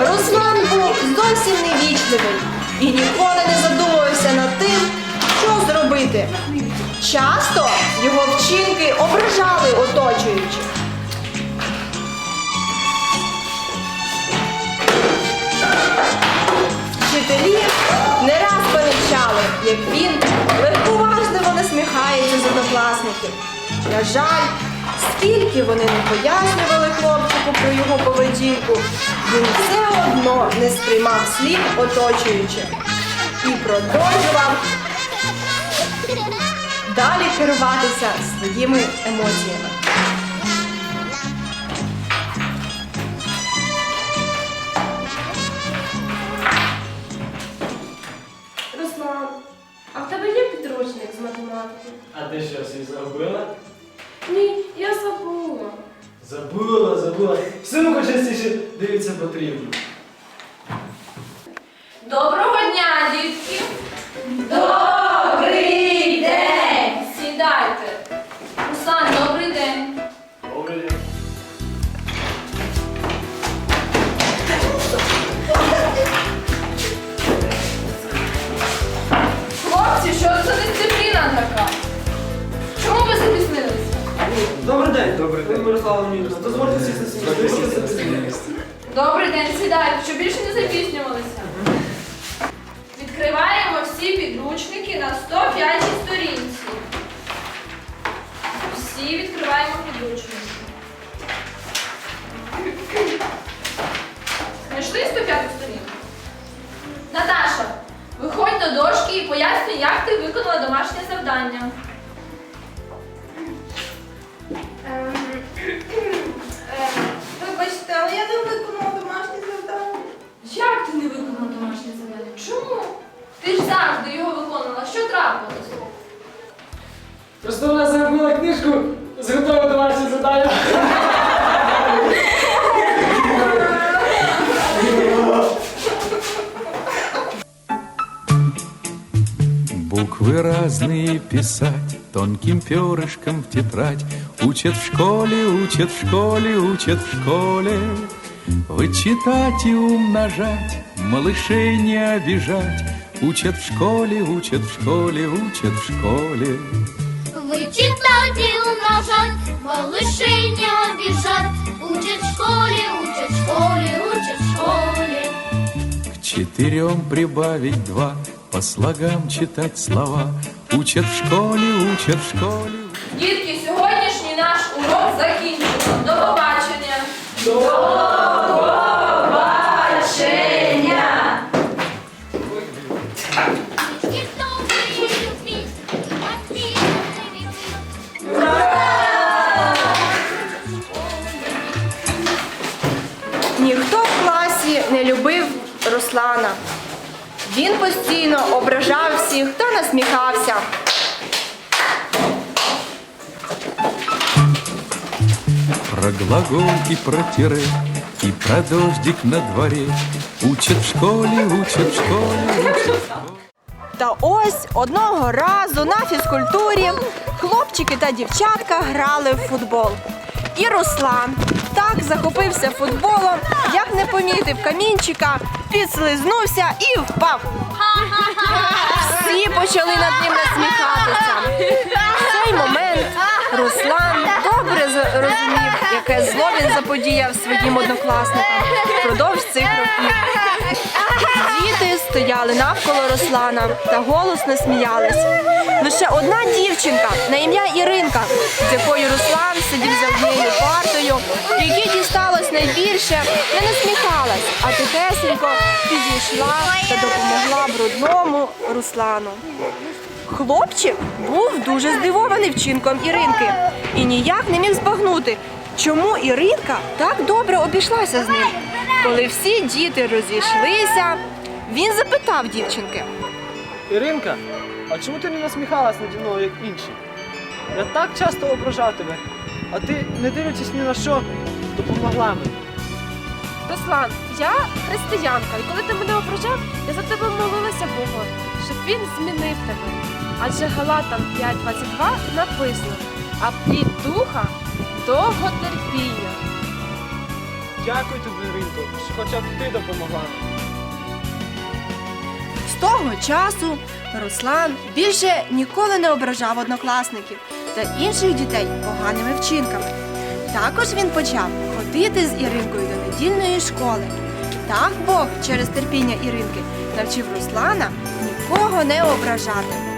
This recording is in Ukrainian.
Руслан був зовсім невічливий і ніколи не задумувався над тим, що зробити. Часто його вчинки ображали оточуючих. Вчителі не раз помічали, як він легковажливо насміхається з однокласників. На жаль, скільки вони не пояснювали хлопчику про його поведінку, він все одно не сприймав слів оточуючих і продовжував далі керуватися своїми емоціями. Забула, забула. Все сумку частіше дивиться потрібно. Леонідовна, дозвольте сісти на Добрий день, сідайте, щоб більше не запізнювалися. Відкриваємо всі підручники на 105 сторінці. Всі відкриваємо підручники. Знайшли 105 сторінку? Наташа, виходь до дошки і пояснюй, як ти виконала домашнє завдання. ти не виконала домашнє завдання? Чому? Ти ж завжди його виконувала. Що трапилось? Просто вона загубила книжку з готовим домашнім заданням. Буквы разные писать тонким перышком в тетрадь Учат в школе, учат в школе, учат в школе Вычитать и умножать, малышей не обижать Учат в школе, учат в школе, учат в школе Вычитать и умножать, малышей не обижать. Учат в школе, учат в школе, учат в школе. К четырем прибавить два, по слогам читать слова Учат в школе, учат в школе Дітки, сьогоднішній наш урок закінчено. Він постійно ображав всіх та насміхався. Про глагол и про тире, и про дождик на дворе Учат в школе, учат в школе, учат в школе Та ось одного разу на фізкультурі хлопчики та дівчатка грали в футбол. І Руслан так захопився футболом, як не помітив камінчика, підслизнувся і впав. Всі почали над ним насміхатися. В цей момент Руслан добре з- розумів, яке зло він заподіяв своїм однокласникам впродовж цих років. Діти стояли навколо Руслана та голосно сміялись. Лише одна дівчинка на ім'я Іринка, з якою Руслан сидів за однією партою, якій найбільше, не насміхалась, а тихесенько підійшла та допомогла брудному Руслану. Хлопчик був дуже здивований вчинком Іринки і ніяк не міг збагнути, чому Іринка так добре обійшлася з ним. Коли всі діти розійшлися, він запитав дівчинки. Іринка, а чому ти не насміхалась наді мною, як інші? Я так часто ображав тебе, а ти, не дивлячись ні на що, допомогла мені. Руслан, я християнка, і коли ти мене ображав, я за тебе молилася Богу, щоб він змінив тебе. Адже Галатам 5.22 написано, а плід духа довготерпіння. Дякую тобі, Іринко, що хоча б ти допомогла. З того часу Руслан більше ніколи не ображав однокласників та інших дітей поганими вчинками. Також він почав ходити з Іринкою до недільної школи. Так Бог через терпіння Іринки навчив Руслана нікого не ображати.